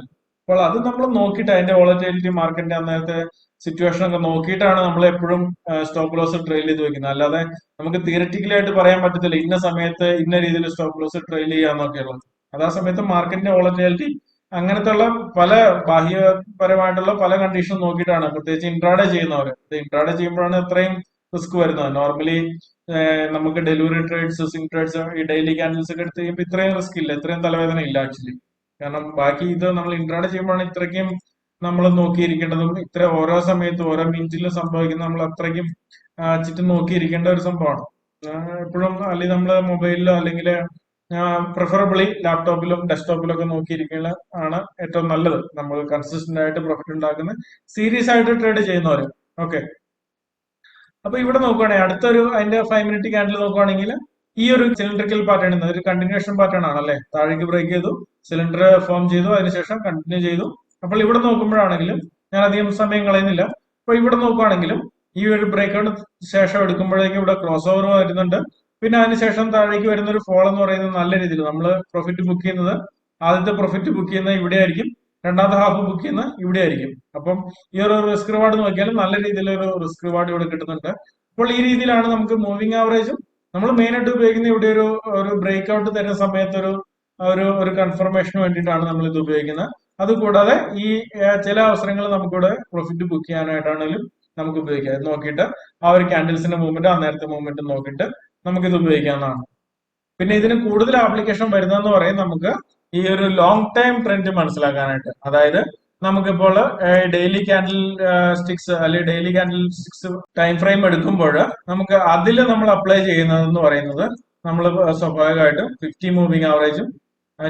അപ്പോൾ അത് നമ്മൾ നോക്കിയിട്ട് അതിന്റെ വോളറ്റിലിറ്റി മാർക്കറ്റിന്റെ അന്നേരത്തെ സിറ്റുവേഷൻ ഒക്കെ നോക്കിയിട്ടാണ് നമ്മൾ എപ്പോഴും സ്റ്റോപ്പ് ലോസ് ട്രെയിൽ ചെയ്ത് വെക്കുന്നത്. അല്ലാതെ നമുക്ക് തിയററ്റിക്കലി ആയിട്ട് പറയാൻ പറ്റത്തില്ല ഇന്ന സമയത്ത് ഇന്ന രീതിയിൽ സ്റ്റോപ്പ് ലോസ് ട്രെയിൽ ചെയ്യാന്നൊക്കെ ഉള്ളത്. അത് ആ സമയത്ത് മാർക്കറ്റിന്റെ വോളറ്റിലിറ്റി അങ്ങനത്തെ ഉള്ള പല ബാഹ്യപരമായിട്ടുള്ള പല കണ്ടീഷൻ നോക്കിയിട്ടാണ്. പ്രത്യേകിച്ച് ഇൻട്രാഡേ ചെയ്യുന്നവർ ഇൻട്രാഡേ ചെയ്യുമ്പോഴാണ് ഇത്രയും റിസ്ക് വരുന്നത്. നോർമലി നമുക്ക് ഡെലിവറി ട്രേഡ്സ് സിംഗ് ട്രേഡ്സ് ഈ ഡെയിലി ക്യാൻഡിൽസ് ഒക്കെ എടുത്ത് കഴിയുമ്പോൾ ഇത്രയും റിസ്ക് ഇല്ല. ഇത്രയും തലവേദന ഇല്ല ആക്ച്വലി കാരണം ബാക്കി ഇത് നമ്മൾ ഇൻട്രാഡേ ചെയ്യുമ്പോഴാണ് ഇത്രയ്ക്കും നമ്മൾ നോക്കിയിരിക്കേണ്ടതും ഇത്ര ഓരോ സമയത്ത് ഓരോ മിനിറ്റിലും സംഭവിക്കുന്ന നമ്മൾ അത്രയ്ക്കും ചുറ്റും നോക്കിയിരിക്കേണ്ട ഒരു സംഭവമാണ്. എപ്പോഴും അല്ലെങ്കിൽ നമ്മൾ മൊബൈലിലോ അല്ലെങ്കിൽ പ്രിഫറബിളി ലാപ്ടോപ്പിലും ഡെസ്ക്ടോപ്പിലും ഒക്കെ നോക്കിയിരിക്കുന്ന ആണ് ഏറ്റവും നല്ലത്. നമ്മൾ കൺസിസ്റ്റന്റ് ആയിട്ട് പ്രോഫിറ്റ് ഉണ്ടാക്കുന്ന സീരിയസ് ആയിട്ട് ട്രേഡ് ചെയ്യുന്നവര് ഓക്കെ അപ്പൊ ഇവിടെ നോക്കുകയാണെങ്കിൽ അടുത്തൊരു അതിന്റെ ഫൈവ് മിനിറ്റ് ക്യാൻഡിൽ നോക്കുവാണെങ്കിൽ ഈ ഒരു സിലിണ്ടറിക്കൽ പാറ്റേൺ ഒരു കണ്ടിന്യൂഷൻ പാറ്റേൺ ആണ് അല്ലെ? താഴേക്ക് ബ്രേക്ക് ചെയ്തു സിലിണ്ടർ ഫോം ചെയ്തു അതിനുശേഷം കണ്ടിന്യൂ ചെയ്തു. അപ്പോൾ ഇവിടെ നോക്കുമ്പോഴാണെങ്കിലും ഞാൻ അധികം സമയം കളയുന്നില്ല. അപ്പൊ ഇവിടെ നോക്കുകയാണെങ്കിലും ഈ ഒരു ബ്രേക്ക് ശേഷം എടുക്കുമ്പോഴേക്കും ഇവിടെ ക്രോസ് ഓവർ വരുന്നുണ്ട്. പിന്നെ അതിനുശേഷം താഴേക്ക് വരുന്ന ഒരു ഫോൾ എന്ന് പറയുന്നത് നല്ല രീതിയിൽ നമ്മൾ പ്രോഫിറ്റ് ബുക്ക് ചെയ്യുന്നത് ആദ്യത്തെ പ്രോഫിറ്റ് ബുക്ക് ചെയ്യുന്നത് ഇവിടെ ആയിരിക്കും രണ്ടാമത്തെ ഹാഫ് ബുക്ക് ചെയ്യുന്ന ഇവിടെ ആയിരിക്കും. അപ്പം ഈ ഒരു റിസ്ക് റിവാർഡ് നോക്കിയാൽ നല്ല രീതിയിൽ ഒരു റിസ്ക് റിവാർഡ് ഇവിടെ കിട്ടുന്നുണ്ട്. അപ്പോൾ ഈ രീതിയിലാണ് നമുക്ക് മൂവിംഗ് ആവറേജും നമ്മൾ മെയിൻ ആയിട്ട് ഉപയോഗിക്കുന്ന ഇവിടെ ഒരു ഒരു ബ്രേക്ക് ഔട്ട് തരുന്ന സമയത്ത് ഒരു ഒരു ഒരു കൺഫർമേഷന് വേണ്ടിയിട്ടാണ് നമ്മൾ ഇത് ഉപയോഗിക്കുന്നത്. അതുകൂടാതെ ഈ ചില അവസരങ്ങൾ നമുക്കിവിടെ പ്രോഫിറ്റ് ബുക്ക് ചെയ്യാനായിട്ടാണെങ്കിലും നമുക്ക് ഉപയോഗിക്കാം. ഇത് നോക്കിയിട്ട് ആ ഒരു ക്യാൻഡിൽസിന്റെ മൂവ്മെന്റ് ആ നേരത്തെ മൂവ്മെന്റ് നോക്കിയിട്ട് നമുക്ക് ഇത് ഉപയോഗിക്കാവുന്നതാണ്. പിന്നെ ഇതിന് കൂടുതൽ ആപ്ലിക്കേഷൻ വരുന്നതെന്ന് പറയും നമുക്ക് ഈ ഒരു ലോങ് ടൈം ട്രെൻഡ് മനസ്സിലാക്കാനായിട്ട്. അതായത് നമുക്കിപ്പോൾ ഡെയിലി ക്യാൻഡിൽ സ്റ്റിക്സ് അല്ലെങ്കിൽ daily candlesticks time frame എടുക്കുമ്പോൾ നമുക്ക് അതിൽ നമ്മൾ അപ്ലൈ ചെയ്യുന്നതെന്ന് പറയുന്നത് നമ്മൾ സ്വാഭാവികമായിട്ടും ഫിഫ്റ്റി മൂവിങ് ആവറേജും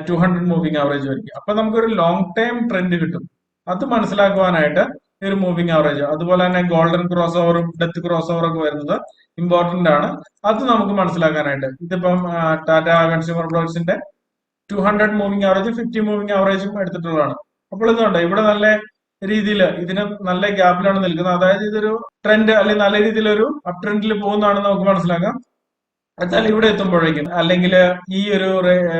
ടു ഹൺഡ്രഡ് മൂവിങ് ആവറേജും ആയിരിക്കും. അപ്പൊ നമുക്കൊരു ലോങ് ടൈം ട്രെൻഡ് കിട്ടും. അത് മനസ്സിലാക്കുവാനായിട്ട് ഒരു മൂവിങ് ആവറേജ് അതുപോലെ തന്നെ ഗോൾഡൻ ക്രോസ് ഓവറും ഡെത്ത് ക്രോസ് ഓവർ ഒക്കെ വരുന്നത് ഇമ്പോർട്ടന്റ് ആണ്. അത് നമുക്ക് മനസ്സിലാക്കാനായിട്ട് ഇതിപ്പം Tata consumer പ്രോഡക്ട്സിന്റെ two hundred moving average fifty moving ആവറേജും എടുത്തിട്ടുള്ളതാണ്. അപ്പോൾ ഇതുണ്ട് ഇവിടെ നല്ല രീതിയിൽ ഇതിന് നല്ല ഗ്യാപ്പിലാണ് നിൽക്കുന്നത്. അതായത് ഇതൊരു ട്രെൻഡ് അല്ലെങ്കിൽ നല്ല രീതിയിൽ ഒരു അപ് ട്രെൻഡിൽ പോകുന്നതാണെന്ന് നമുക്ക് മനസ്സിലാക്കാം. എന്നാൽ ഇവിടെ എത്തുമ്പോഴേക്കും അല്ലെങ്കിൽ ഈ ഒരു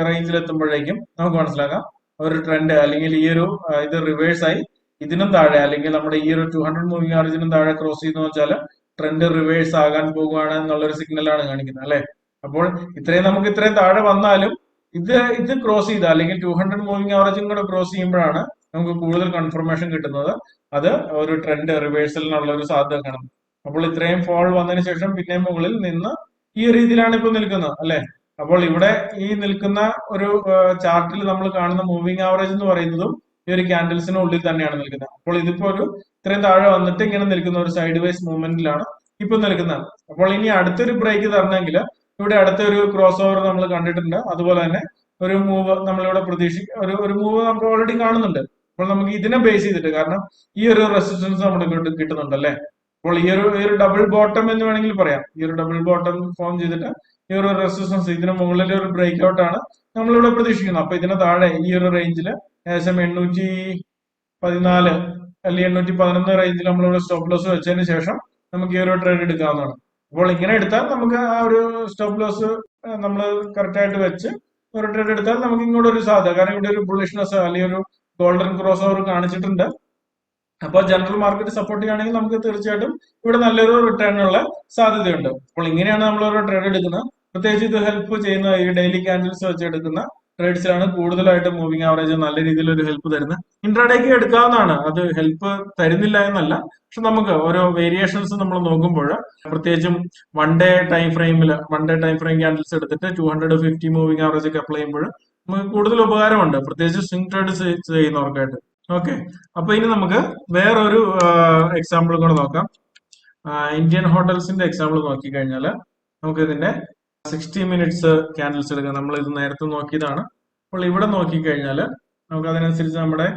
റേഞ്ചിൽ എത്തുമ്പോഴേക്കും നമുക്ക് മനസ്സിലാക്കാം. ഒരു ട്രെൻഡ് അല്ലെങ്കിൽ ഈ ഒരു ഇത് റിവേഴ്സ് ആയി ഇതിനും താഴെ അല്ലെങ്കിൽ നമ്മുടെ ഈ ഒരു ടു ഹൺഡ്രഡ് മൂവിംഗ് ആവറേജിനും താഴെ ക്രോസ് ചെയ്യുന്ന വെച്ചാൽ ട്രെൻഡ് റിവേഴ്സ് ആകാൻ പോകുകയാണ് എന്നുള്ളൊരു സിഗ്നലാണ് കാണിക്കുന്നത് അല്ലെ? അപ്പോൾ ഇത്രയും നമുക്ക് ഇത്രയും താഴെ വന്നാലും ഇത് ഇത് ക്രോസ് ചെയ്ത അല്ലെങ്കിൽ ടു ഹൺഡ്രഡ് മൂവിംഗ് ആവറേജും കൂടെ ക്രോസ് ചെയ്യുമ്പോഴാണ് നമുക്ക് കൂടുതൽ കൺഫർമേഷൻ കിട്ടുന്നത്. അത് ഒരു ട്രെൻഡ് റിവേഴ്സലിനുള്ള ഒരു സാധ്യത കാണും അപ്പോൾ ഇത്രയും ഫോൾ വന്നതിന് ശേഷം പിന്നെ മുകളിൽ നിന്ന് ഈ രീതിയിലാണ് ഇപ്പൊ നിൽക്കുന്നത് അല്ലെ? അപ്പോൾ ഇവിടെ ഈ നിൽക്കുന്ന ഒരു ചാർട്ടിൽ നമ്മൾ കാണുന്ന മൂവിംഗ് ആവറേജ് എന്ന് പറയുന്നതും ഈ ഒരു ക്യാൻഡിൽസിന് ഉള്ളിൽ തന്നെയാണ് നിൽക്കുന്നത്. അപ്പോൾ ഇതിപ്പോ ഒരു ഇത്രയും താഴെ വന്നിട്ട് ഇങ്ങനെ നിൽക്കുന്ന ഒരു സൈഡ് വൈസ് മൂവ്മെന്റിലാണ് ഇപ്പൊ നിൽക്കുന്നത്. അപ്പോൾ ഇനി അടുത്തൊരു ബ്രേക്ക് തരണമെങ്കിൽ ഇവിടെ അടുത്തൊരു ക്രോസ് ഓവർ നമ്മൾ കണ്ടിട്ടുണ്ട്. അതുപോലെ തന്നെ ഒരു മൂവ് നമ്മളിവിടെ പ്രതീക്ഷ ഒരു ഒരു മൂവ് നമുക്ക് ഓൾറെഡി കാണുന്നുണ്ട്. അപ്പോൾ നമുക്ക് ഇതിനെ ബേസ് ചെയ്തിട്ട് കാരണം ഈ ഒരു റെസിസ്റ്റൻസ് നമുക്ക് കിട്ട- കിട്ടുന്നുണ്ട് അല്ലെ അപ്പോൾ ഈ ഒരു ഈ ഒരു ഡബിൾ ബോട്ടം എന്ന് വേണമെങ്കിൽ പറയാം. ഈ ഒരു ഡബിൾ ബോട്ടം ഫോം ചെയ്തിട്ട് ഈ ഒരു റെസിസ്റ്റൻസ് ഇതിന് മുകളിൽ ഒരു ബ്രേക്ക് ഔട്ട് ആണ് നമ്മളിവിടെ പ്രതീക്ഷിക്കുന്നത്. അപ്പൊ ഇതിന് താഴെ ഈ ഒരു റേഞ്ചിൽ ഏകദേശം എണ്ണൂറ്റി പതിനാല് അല്ലെങ്കിൽ എണ്ണൂറ്റി പതിനൊന്ന് റേഞ്ചിൽ നമ്മളിവിടെ സ്റ്റോപ്പ് ലോസ് വെച്ചതിന് ശേഷം നമുക്ക് ഈ ഒരു ട്രേഡ് എടുക്കാവുന്നതാണ്. അപ്പോൾ ഇങ്ങനെ എടുത്താൽ നമുക്ക് ആ ഒരു സ്റ്റോപ്പ് ലോസ് നമ്മൾ കറക്റ്റ് ആയിട്ട് വെച്ച് ഒരു ട്രേഡ് എടുത്താൽ നമുക്ക് ഇങ്ങോട്ട് ഒരു സാധ്യത. കാരണം ഇവിടെ ഒരു ബുള്ളിഷ്നെസ് അല്ലെങ്കിൽ ഒരു ഗോൾഡൻ ക്രോസ് ഓവർ കാണിച്ചിട്ടുണ്ട്. അപ്പോൾ ജനറൽ മാർക്കറ്റ് സപ്പോർട്ട് ചെയ്യുകയാണെങ്കിൽ നമുക്ക് തീർച്ചയായിട്ടും ഇവിടെ നല്ലൊരു റിട്ടേണിനുള്ള സാധ്യതയുണ്ട്. അപ്പോൾ ഇങ്ങനെയാണ് നമ്മൾ ഒരു ട്രേഡ് എടുക്കുന്നത്. പ്രത്യേകിച്ച് ഇത് ഹെൽപ്പ് ചെയ്യുന്ന ഈ ഡെയിലി ക്യാൻഡിൽസ് വെച്ച് എടുക്കുന്ന ട്രേഡ്സിലാണ് കൂടുതലായിട്ട് മൂവിങ് ആവറേജ് നല്ല രീതിയിൽ ഒരു ഹെൽപ്പ് തരുന്നത്. ഇൻട്രാഡേക്ക് എടുക്കാവുന്നതാണ്. അത് ഹെൽപ്പ് തരുന്നില്ല എന്നല്ല. പക്ഷെ നമുക്ക് ഓരോ വേരിയേഷൻസ് നമ്മൾ നോക്കുമ്പോൾ പ്രത്യേകിച്ചും വൺ ഡേ ടൈം ഫ്രെയിമിൽ one day time frame candles എടുത്തിട്ട് two hundred fifty moving average ഒക്കെ അപ്ലൈ ചെയ്യുമ്പോൾ നമുക്ക് കൂടുതൽ ഉപകാരമുണ്ട്. പ്രത്യേകിച്ച് സ്വിംഗ് ട്രേഡ് ചെയ്യുന്നവർക്കായിട്ട്. ഓക്കെ അപ്പൊ ഇനി നമുക്ക് വേറൊരു എക്സാമ്പിൾ കൂടെ നോക്കാം. ഇന്ത്യൻ ഹോട്ടൽസിന്റെ എക്സാമ്പിൾ നോക്കിക്കഴിഞ്ഞാൽ നമുക്ക് ഇതിന്റെ സിക്സ്റ്റി മിനിറ്റ്സ് ക്യാൻഡിൽസ് എടുക്കുക. നമ്മൾ ഇത് നേരത്തെ നോക്കിയതാണ്. അപ്പോൾ ഇവിടെ നോക്കിക്കഴിഞ്ഞാൽ നമുക്ക് അതിനനുസരിച്ച് നമ്മുടെ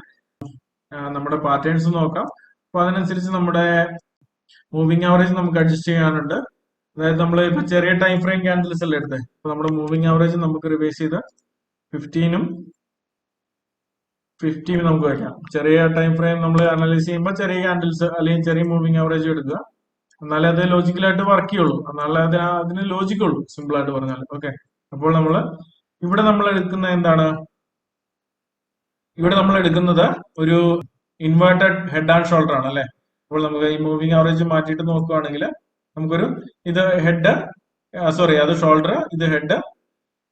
നമ്മുടെ പാറ്റേൺസ് നോക്കാം. അപ്പൊ അതിനനുസരിച്ച് നമ്മുടെ മൂവിങ് ആവറേജ് നമുക്ക് അഡ്ജസ്റ്റ് ചെയ്യാനുണ്ട്. അതായത് നമ്മൾ ഇപ്പൊ ചെറിയ ടൈം ഫ്രെയിം ക്യാൻഡിൽസ് അല്ലേ എടുത്തത് അപ്പൊ നമ്മുടെ മൂവിങ് ആവറേജ് നമുക്ക് റിവേഴ്സ് ചെയ്ത് ഫിഫ്റ്റീനും ഫിഫ്റ്റീൻ നമുക്ക് വയ്ക്കാം. ചെറിയ ടൈം ഫ്രെയിം നമ്മൾ അനലൈസ് ചെയ്യുമ്പോൾ ചെറിയ ക്യാൻഡിൽസ് അല്ലെങ്കിൽ ചെറിയ മൂവിങ് ആവറേജ് എടുക്കുക. എന്നാലേ അത് ലോജിക്കലായിട്ട് വർക്ക് ചെയ്യുള്ളൂ. എന്നാലേ അതിന് അതിന് ലോജിക്കുള്ളൂ സിമ്പിൾ ആയിട്ട് പറഞ്ഞാൽ ഓക്കെ അപ്പോൾ നമ്മൾ ഇവിടെ നമ്മൾ എടുക്കുന്ന എന്താണ്? ഇവിടെ നമ്മൾ എടുക്കുന്നത് ഒരു ഇൻവേർട്ടഡ് ഹെഡ് ആൻഡ് ഷോൾഡർ ആണ് അല്ലെ? അപ്പോൾ നമുക്ക് ഈ മൂവിങ് ആവറേജ് മാറ്റിയിട്ട് നോക്കുകയാണെങ്കിൽ നമുക്കൊരു ഇത് ഹെഡ് സോറി അത് ഷോൾഡർ ഇത് ഹെഡ്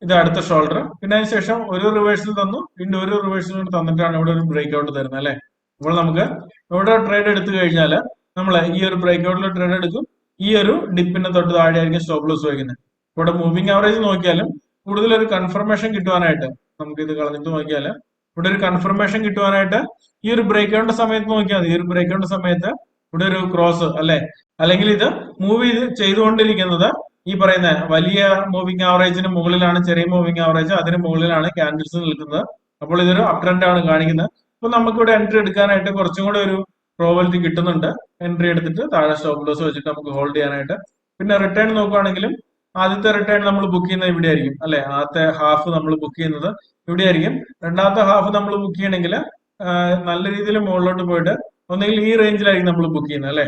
ഇത് അടുത്ത ഷോൾഡർ പിന്നെ അതിന് ശേഷം ഒരു റിവേഴ്സൽ തന്നു. പിന്നെ ഒരു റിവേഴ്സൽ തന്നിട്ടാണ് ഇവിടെ ഒരു ബ്രേക്ക് ഔട്ട് തരുന്നത് അല്ലെ? അപ്പോൾ നമുക്ക് ഇവിടെ ട്രേഡ് എടുത്തു കഴിഞ്ഞാൽ നമ്മൾ ഈ ഒരു ബ്രേക്ക് ഔട്ടിൽ ട്രേഡ് എടുക്കും. ഈ ഒരു ഡിപ്പിന്റെ തൊട്ട് താഴെ ആയിരിക്കും സ്റ്റോപ്പ് ലോസ് വയ്ക്കുന്നത്. ഇവിടെ മൂവിംഗ് ആവറേജ് നോക്കിയാലും കൂടുതൽ ഒരു കൺഫർമേഷൻ കിട്ടുവാനായിട്ട് നമുക്ക് ഇത് കളഞ്ഞിട്ട് നോക്കിയാൽ ഇവിടെ ഒരു കൺഫർമേഷൻ കിട്ടുവാനായിട്ട് ഈ ഒരു ബ്രേക്ക് ഔട്ടിന്റെ സമയത്ത് നോക്കിയാൽ മതി. ഈ ഒരു ബ്രേക്ക് ഔട്ടിന്റെ സമയത്ത് ഇവിടെ ഒരു ക്രോസ് അല്ലെ? അല്ലെങ്കിൽ ഇത് മൂവ് ചെയ്ത് ചെയ്തുകൊണ്ടിരിക്കുന്നത് ഈ പറയുന്ന വലിയ മൂവിംഗ് ആവറേജിന് മുകളിലാണ് ചെറിയ മൂവിംഗ് ആവറേജ് അതിന് മുകളിലാണ് ക്യാൻഡിൽസ് നിൽക്കുന്നത്. അപ്പോൾ ഇതൊരു അപ് ട്രെൻഡ് ആണ് കാണിക്കുന്നത്. അപ്പൊ നമുക്ക് ഇവിടെ എൻട്രി എടുക്കാനായിട്ട് കുറച്ചും കൂടെ ഒരു പ്രോബിലിറ്റി കിട്ടുന്നുണ്ട്. എൻട്രി എടുത്തിട്ട് താഴെ സ്റ്റോപ്പ് ലോസ് വെച്ചിട്ട് നമുക്ക് ഹോൾഡ് ചെയ്യാനായിട്ട്. പിന്നെ റിട്ടേൺ നോക്കുകയാണെങ്കിലും ആദ്യത്തെ റിട്ടേൺ നമ്മൾ ബുക്ക് ചെയ്യുന്നത് ഇവിടെ ആയിരിക്കും അല്ലെ? ആദ്യത്തെ ഹാഫ് നമ്മൾ ബുക്ക് ചെയ്യുന്നത് ഇവിടെ ആയിരിക്കും രണ്ടാമത്തെ ഹാഫ് നമ്മൾ ബുക്ക് ചെയ്യണമെങ്കിൽ നല്ല രീതിയിൽ മുകളിലോട്ട് പോയിട്ട് ഒന്നെങ്കിൽ ഈ റേഞ്ചിലായിരിക്കും നമ്മൾ ബുക്ക് ചെയ്യുന്നത് അല്ലെ?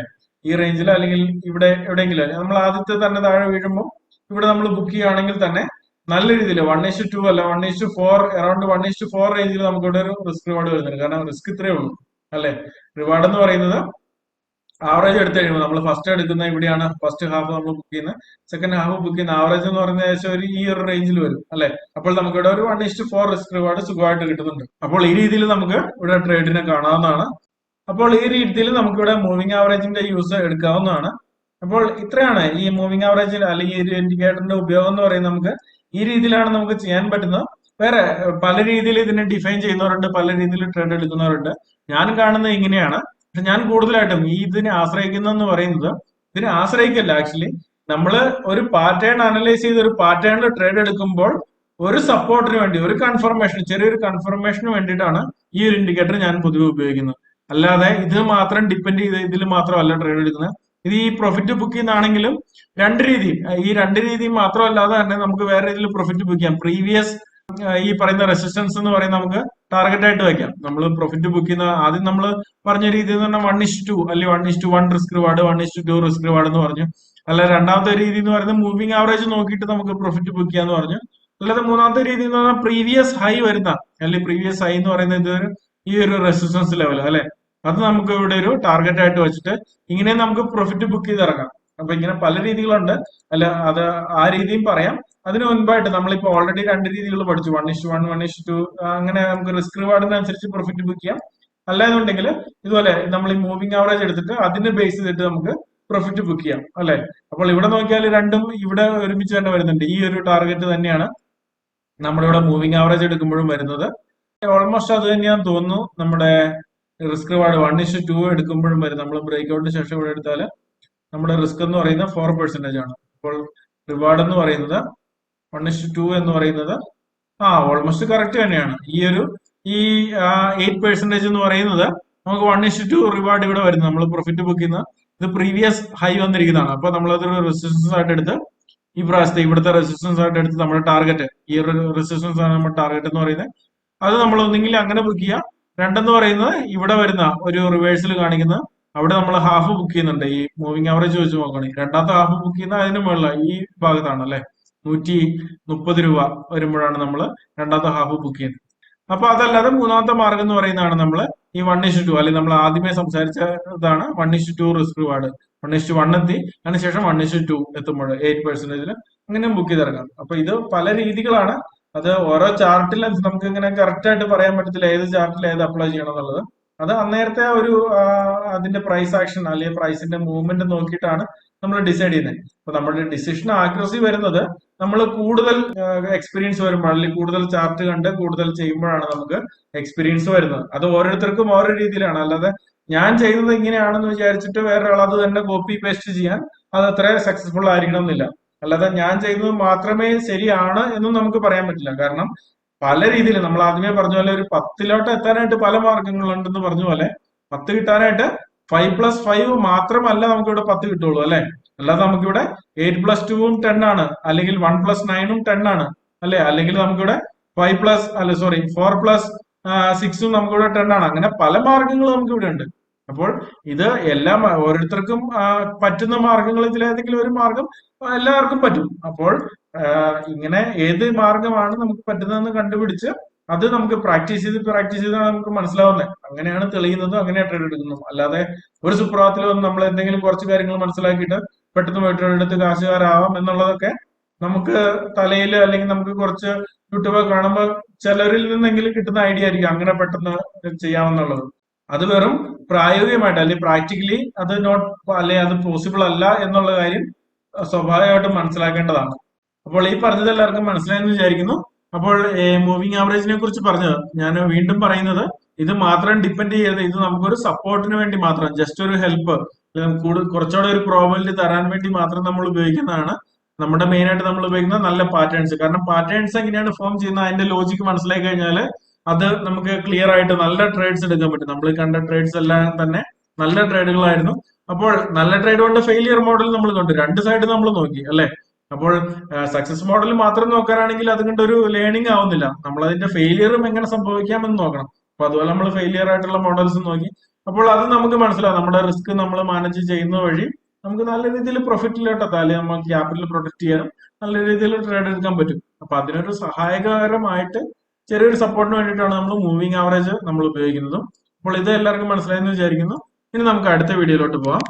ഈ റേഞ്ചിൽ അല്ലെങ്കിൽ ഇവിടെ എവിടെയെങ്കിലും നമ്മൾ ആദ്യത്തെ തന്നെ താഴെ വീഴുമ്പോൾ ഇവിടെ നമ്മൾ ബുക്ക് ചെയ്യുകയാണെങ്കിൽ തന്നെ നല്ല രീതിയിൽ വൺ ഇസ്റ്റു ടു അല്ല one is to four around one is to four റേഞ്ചിൽ നമുക്ക് ഇവിടെ ഒരു റിസ്ക് റിവാർഡ് വരുന്നുണ്ട്. കാരണം റിസ്ക് ഇത്രയേ ഉള്ളൂ. അല്ലെ? റിവാർഡ് എന്ന് പറയുന്നത് ആവറേജ് എടുത്തു കഴിയുമ്പോൾ. നമ്മൾ ഫസ്റ്റ് എടുക്കുന്ന ഇവിടെയാണ് ഫസ്റ്റ് ഹാഫ് നമ്മൾ ബുക്ക് ചെയ്യുന്നത്. സെക്കൻഡ് ഹാഫ് ബുക്ക് ചെയ്യുന്ന ആവറേജ് എന്ന് പറഞ്ഞ ഏകദേശം ഒരു ഈ ഒരു റേഞ്ചിൽ വരും അല്ലെ? അപ്പോൾ നമുക്ക് ഇവിടെ ഒരു one is to four risk reward സുഖമായിട്ട് കിട്ടുന്നുണ്ട്. അപ്പോൾ ഈ രീതിയിൽ നമുക്ക് ഇവിടെ ട്രേഡിനെ കാണാവുന്നതാണ്. അപ്പോൾ ഈ രീതിയിൽ നമുക്ക് ഇവിടെ മൂവിംഗ് ആവറേജിന്റെ യൂസ് എടുക്കാവുന്നതാണ്. അപ്പോൾ ഇത്രയാണ് ഈ മൂവിംഗ് ആവറേജിൽ അല്ലെങ്കിൽ ഈ ഒരു ഇൻഡിക്കേറ്ററിന്റെ ഉപയോഗം എന്ന് പറയുന്നത് നമുക്ക് ഈ രീതിയിലാണ് നമുക്ക് ചെയ്യാൻ പറ്റുന്നത്. വേറെ പല രീതിയിൽ ഇതിനെ ഡിഫൈൻ ചെയ്യുന്നവരുണ്ട് പല രീതിയിൽ ട്രേഡ് എടുക്കുന്നവരുണ്ട്. ഞാൻ കാണുന്നത് ഇങ്ങനെയാണ്. പക്ഷെ ഞാൻ കൂടുതലായിട്ടും ഈ ഇതിനെ ആശ്രയിക്കുന്നതെന്ന് പറയുന്നത് ഇതിനെ ആശ്രയിക്കല്ല. ആക്ച്വലി നമ്മൾ ഒരു പാറ്റേൺ അനലൈസ് ചെയ്ത് ഒരു പാറ്റേണിൽ ട്രേഡ് എടുക്കുമ്പോൾ ഒരു സപ്പോർട്ടിന് വേണ്ടി ഒരു കൺഫർമേഷൻ ചെറിയൊരു കൺഫർമേഷന് വേണ്ടിയിട്ടാണ് ഈ ഒരു ഇൻഡിക്കേറ്റർ ഞാൻ പൊതുവെ ഉപയോഗിക്കുന്നത്. അല്ലാതെ ഇത് മാത്രം ഡിപ്പെൻഡ് ചെയ്ത് ഇതിൽ മാത്രമല്ല ട്രേഡ് എടുക്കുന്നത്. ഇത് ഈ പ്രോഫിറ്റ് ബുക്ക് ചെയ്യുന്നതാണെങ്കിലും രണ്ട് രീതി ഈ രണ്ട് രീതി മാത്രമല്ലാതെ തന്നെ നമുക്ക് വേറെ രീതിയിൽ പ്രോഫിറ്റ് ബുക്ക് ചെയ്യാം. പ്രീവിയസ് ഈ പറയുന്ന റെസിസ്റ്റൻസ് എന്ന് പറയുന്നത് നമുക്ക് ടാർഗറ്റ് ആയിട്ട് വെക്കാം. നമ്മൾ പ്രോഫിറ്റ് ബുക്ക് ചെയ്യുന്ന ആദ്യം നമ്മൾ പറഞ്ഞ രീതി എന്ന് പറഞ്ഞാൽ വൺ ഇസ് ടു അല്ലെങ്കിൽ one is two one risk reward one is two two risk reward എന്ന് പറഞ്ഞു. അല്ല രണ്ടാമത്തെ രീതി എന്ന് പറയുന്നത് മൂവിംഗ് ആവറേജ് നോക്കിയിട്ട് നമുക്ക് പ്രോഫിറ്റ് ബുക്ക് ചെയ്യാന്ന് പറഞ്ഞു. അല്ലാതെ മൂന്നാമത്തെ രീതി എന്ന് പറഞ്ഞാൽ പ്രീവിയസ് ഹൈ വരുന്ന അല്ലെങ്കിൽ പ്രീവിയസ് ഹൈ എന്ന് പറയുന്ന ഇതൊരു ഈ ഒരു റെസിസ്റ്റൻസ് ലെവൽ അല്ലെ? അത് നമുക്ക് ഇവിടെ ഒരു ടാർഗറ്റ് ആയിട്ട് വെച്ചിട്ട് ഇങ്ങനെ നമുക്ക് പ്രോഫിറ്റ് ബുക്ക് ചെയ്ത് ഇറങ്ങാം അപ്പൊ ഇങ്ങനെ പല രീതികളുണ്ട്. അല്ല അത് ആ രീതിയും പറയാം. അതിന് മുൻപായിട്ട് നമ്മളിപ്പോ ഓൾറെഡി രണ്ട് രീതികൾ പഠിച്ചു. വൺ ഇഷ് വൺ വൺ ഇഷ് ടു അങ്ങനെ നമുക്ക് റിസ്ക് റിവാർഡിനനുസരിച്ച് പ്രോഫിറ്റ് ബുക്ക് ചെയ്യാം. അല്ലാന്നുണ്ടെങ്കിൽ ഇതുപോലെ നമ്മൾ ഈ മൂവിംഗ് ആവറേജ് എടുത്തിട്ട് അതിനെ ബേസ് ചെയ്തിട്ട് നമുക്ക് പ്രോഫിറ്റ് ബുക്ക് ചെയ്യാം. അല്ലെ? അപ്പോൾ ഇവിടെ നോക്കിയാൽ രണ്ടും ഇവിടെ ഒരുമിച്ച് തന്നെ വരുന്നുണ്ട്. ഈ ഒരു ടാർഗറ്റ് തന്നെയാണ് നമ്മളിവിടെ മൂവിംഗ് ആവറേജ് എടുക്കുമ്പോഴും വരുന്നത്. ഓൾമോസ്റ്റ് അത് തന്നെയാന്ന് തോന്നുന്നു നമ്മുടെ risk reward one is two എടുക്കുമ്പോഴും വരും. നമ്മൾ ബ്രേക്ക് ഔട്ടിന് ശേഷം ഇവിടെ എടുത്താൽ നമ്മുടെ റിസ്ക് എന്ന് പറയുന്നത് ഫോർ പെർസെന്റേജ് ആണ്. അപ്പോൾ റിവാർഡ് എന്ന് പറയുന്നത് വൺ ഇഷ് ടു എന്ന് പറയുന്നത് ആ ഓൾമോസ്റ്റ് കറക്റ്റ് തന്നെയാണ്. ഈ ഒരു ഈ എയ്റ്റ് പെർസെന്റേജ് എന്ന് പറയുന്നത് നമുക്ക് വൺ ഇഷ് ടു റിവാർഡ് ഇവിടെ വരുന്നത് നമ്മൾ പ്രോഫിറ്റ് ബുക്ക് ചെയ്യുന്ന ഇത് പ്രീവിയസ് ഹൈ വന്നിരിക്കുന്നതാണ്. അപ്പൊ നമ്മളതൊരു റെസിസ്റ്റൻസ് ആയിട്ട് എടുത്ത് ഈ പ്രാവശ്യത്തെ ഇവിടുത്തെ റെസിസ്റ്റൻസ് ആയിട്ട് എടുത്ത് നമ്മുടെ ടാർഗറ്റ് ഈ ഒരു റെസിസ്റ്റൻസ് ആണ് നമ്മുടെ ടാർഗറ്റ് എന്ന് പറയുന്നത്. അത് നമ്മൾ ഒന്നെങ്കിൽ അങ്ങനെ ബുക്ക് ചെയ്യാം രണ്ടെന്ന് പറയുന്നത് ഇവിടെ വരുന്ന ഒരു റിവേഴ്സിൽ കാണിക്കുന്ന അവിടെ നമ്മൾ ഹാഫ് ബുക്ക് ചെയ്യുന്നുണ്ട്. ഈ മൂവിങ് ആവറേജ് വെച്ച് നോക്കുകയാണെങ്കിൽ രണ്ടാമത്തെ ഹാഫ് ബുക്ക് ചെയ്യുന്ന അതിന് മുകളിലാണ് ഈ ഭാഗത്താണ് അല്ലെ നൂറ്റി മുപ്പത് രൂപ വരുമ്പോഴാണ് നമ്മൾ രണ്ടാമത്തെ ഹാഫ് ബുക്ക് ചെയ്യുന്നത്. അപ്പൊ അതല്ലാതെ മൂന്നാമത്തെ മാർഗം എന്ന് പറയുന്നതാണ് നമ്മൾ ഈ വൺ ഇഷ്യൂ ടു അല്ലെങ്കിൽ നമ്മൾ ആദ്യമേ സംസാരിച്ചതാണ് one is to two risk reward one is to one എത്തി അതിനുശേഷം വൺ ഇഷ്യൂ ടു എത്തുമ്പോൾ എയ്റ്റ് പെർസെന്റേജിൽ അങ്ങനെ ബുക്ക് ചെയ്തിറങ്ങാം. അപ്പൊ ഇത് പല രീതികളാണ്. അത് ഓരോ ചാർട്ടിൽ നമുക്ക് ഇങ്ങനെ കറക്റ്റ് ആയിട്ട് പറയാൻ പറ്റത്തില്ല ഏത് ചാർട്ടിൽ ഏത് അപ്ലൈ ചെയ്യണം എന്നുള്ളത്. അത് അന്നേരത്തെ ഒരു അതിന്റെ പ്രൈസ് ആക്ഷൻ അല്ലെങ്കിൽ പ്രൈസിന്റെ മൂവ്മെന്റ് നോക്കിയിട്ടാണ് നമ്മൾ ഡിസൈഡ് ചെയ്യുന്നത്. അപ്പൊ നമ്മുടെ ഡിസിഷൻ ആക്യുറസി വരുന്നത് നമ്മൾ കൂടുതൽ എക്സ്പീരിയൻസ് വരുമ്പോൾ അല്ലെങ്കിൽ കൂടുതൽ ചാർട്ട് കണ്ട് കൂടുതൽ ചെയ്യുമ്പോഴാണ് നമുക്ക് എക്സ്പീരിയൻസ് വരുന്നത്. അത് ഓരോരുത്തർക്കും ഓരോ രീതിയിലാണ്. അല്ലാതെ ഞാൻ ചെയ്യുന്നത് ഇങ്ങനെയാണെന്ന് വിചാരിച്ചിട്ട് വേറൊരാൾ അത് തന്നെ കോപ്പി പേസ്റ്റ് ചെയ്യാൻ അത് അത്ര സക്സസ്ഫുൾ ആയിരിക്കണം എന്നില്ല. അല്ലാതെ ഞാൻ ചെയ്യുന്നത് മാത്രമേ ശരിയാണ് എന്നും നമുക്ക് പറയാൻ പറ്റില്ല. കാരണം പല രീതിയിൽ നമ്മൾ ആദ്യമേ പറഞ്ഞ പോലെ ഒരു പത്തിലോട്ട് എത്താനായിട്ട് പല മാർഗങ്ങളുണ്ടെന്ന് പറഞ്ഞ പോലെ പത്ത് കിട്ടാനായിട്ട് ഫൈവ് പ്ലസ് ഫൈവ് മാത്രമല്ല നമുക്ക് ഇവിടെ പത്ത് കിട്ടുള്ളൂ അല്ലെ? അല്ലാതെ നമുക്കിവിടെ എയ്റ്റ് പ്ലസ് ടുവും ടെൻ ആണ്. അല്ലെങ്കിൽ വൺ പ്ലസ് നയനും ടെൻ ആണ്. അല്ലെ? അല്ലെങ്കിൽ നമുക്കിവിടെ ഫൈവ് പ്ലസ് അല്ല സോറി ഫോർ പ്ലസ് സിക്സും നമുക്കിവിടെ ടെൻ ആണ്. അങ്ങനെ പല മാർഗങ്ങളും നമുക്കിവിടെ ഉണ്ട്. അപ്പോൾ ഇത് എല്ലാ ഓരോരുത്തർക്കും പറ്റുന്ന മാർഗങ്ങൾ ഇതിലേതെങ്കിലും ഒരു മാർഗം എല്ലാവർക്കും പറ്റും. അപ്പോൾ ഇങ്ങനെ ഏത് മാർഗമാണ് നമുക്ക് പറ്റുന്നതെന്ന് കണ്ടുപിടിച്ച് അത് നമുക്ക് പ്രാക്ടീസ് ചെയ്ത് പ്രാക്ടീസ് ചെയ്താൽ നമുക്ക് മനസ്സിലാവുന്നത് അങ്ങനെയാണ് തെളിയുന്നത് അങ്ങനെയാണ് ട്രേഡ് എടുക്കുന്നത്. അല്ലാതെ ഒരു സുപ്രഭാതത്തിൽ വന്ന് നമ്മൾ എന്തെങ്കിലും കുറച്ച് കാര്യങ്ങൾ മനസ്സിലാക്കിയിട്ട് പെട്ടെന്ന് പോയി ട്രേഡ് എടുത്ത് കാശുകാരാവാം എന്നുള്ളതൊക്കെ നമുക്ക് തലയിൽ അല്ലെങ്കിൽ നമുക്ക് കുറച്ച് യൂട്യൂബ് കാണുമ്പോൾ ചിലരിൽ നിന്നെങ്കിലും കിട്ടുന്ന ഐഡിയ ആയിരിക്കും അങ്ങനെ പെട്ടെന്ന് ചെയ്യാമെന്നുള്ളത്. അത് വെറും പ്രായോഗികമായിട്ട് അല്ലെങ്കിൽ പ്രാക്ടിക്കലി അത് നോട്ട് അല്ലെങ്കിൽ അത് പോസിബിൾ അല്ല എന്നുള്ള കാര്യം സ്വാഭാവികമായിട്ടും മനസ്സിലാക്കേണ്ടതാണ്. അപ്പോൾ ഈ പറഞ്ഞത് എല്ലാവർക്കും മനസ്സിലായെന്ന് വിചാരിക്കുന്നു. അപ്പോൾ മൂവിങ് ആവറേജിനെ കുറിച്ച് പറഞ്ഞത് ഞാൻ വീണ്ടും പറയുന്നത് ഇത് മാത്രം ഡിപ്പെൻഡ് ചെയ്യരുത്. ഇത് നമുക്കൊരു സപ്പോർട്ടിന് വേണ്ടി മാത്രം ജസ്റ്റ് ഒരു ഹെൽപ്പ് കൂടുതൽ കുറച്ചുകൂടെ ഒരു പ്രോബിലിറ്റി തരാൻ വേണ്ടി മാത്രം നമ്മൾ ഉപയോഗിക്കുന്നതാണ്. നമ്മുടെ മെയിൻ ആയിട്ട് നമ്മൾ ഉപയോഗിക്കുന്ന നല്ല പാറ്റേൺസ് കാരണം പാറ്റേൺസ് എങ്ങനെയാണ് ഫോം ചെയ്യുന്നത് അതിന്റെ ലോജിക്ക് മനസ്സിലാക്കി കഴിഞ്ഞാൽ അത് നമുക്ക് ക്ലിയർ ആയിട്ട് നല്ല ട്രേഡ്സ് എടുക്കാൻ പറ്റും. നമ്മൾ കണ്ട ട്രേഡ്സ് എല്ലാം തന്നെ നല്ല ട്രേഡുകളായിരുന്നു അപ്പോൾ നല്ല ട്രേഡ് കൊണ്ട് ഫെയിലിയർ മോഡൽ നമ്മൾ കണ്ടു. രണ്ട് സൈഡ് നമ്മൾ നോക്കി അല്ലെ? അപ്പോൾ സക്സസ് മോഡൽ മാത്രം നോക്കാനാണെങ്കിൽ അതുകൊണ്ട് ഒരു ലേണിംഗ് ആവുന്നില്ല. നമ്മൾ അതിന്റെ ഫെയിലിയറും എങ്ങനെ സംഭവിക്കാമെന്ന് നോക്കണം. അപ്പൊ അതുപോലെ നമ്മൾ ഫെയിലിയർ ആയിട്ടുള്ള മോഡൽസ് നോക്കി. അപ്പോൾ അത് നമുക്ക് മനസ്സിലാവും. നമ്മുടെ റിസ്ക് നമ്മൾ മാനേജ് ചെയ്യുന്ന വഴി നമുക്ക് നല്ല രീതിയിൽ പ്രോഫിറ്റിലോട്ടെത്താം അല്ലെങ്കിൽ നമുക്ക് ക്യാപിറ്റൽ പ്രൊട്ടക്ട് ചെയ്യാനും നല്ല രീതിയിൽ ട്രേഡ് എടുക്കാൻ പറ്റും. അപ്പൊ അതിനൊരു സഹായകരമായിട്ട് ചെറിയൊരു സപ്പോർട്ടിന് വേണ്ടിയിട്ടാണ് നമ്മൾ മൂവിങ് ആവറേജ് നമ്മൾ ഉപയോഗിക്കുന്നതും. അപ്പോൾ ഇത് എല്ലാവർക്കും മനസ്സിലായെന്ന് വിചാരിക്കുന്നു. ഇനി നമുക്ക് അടുത്ത വീഡിയോയിലോട്ട് പോവാം.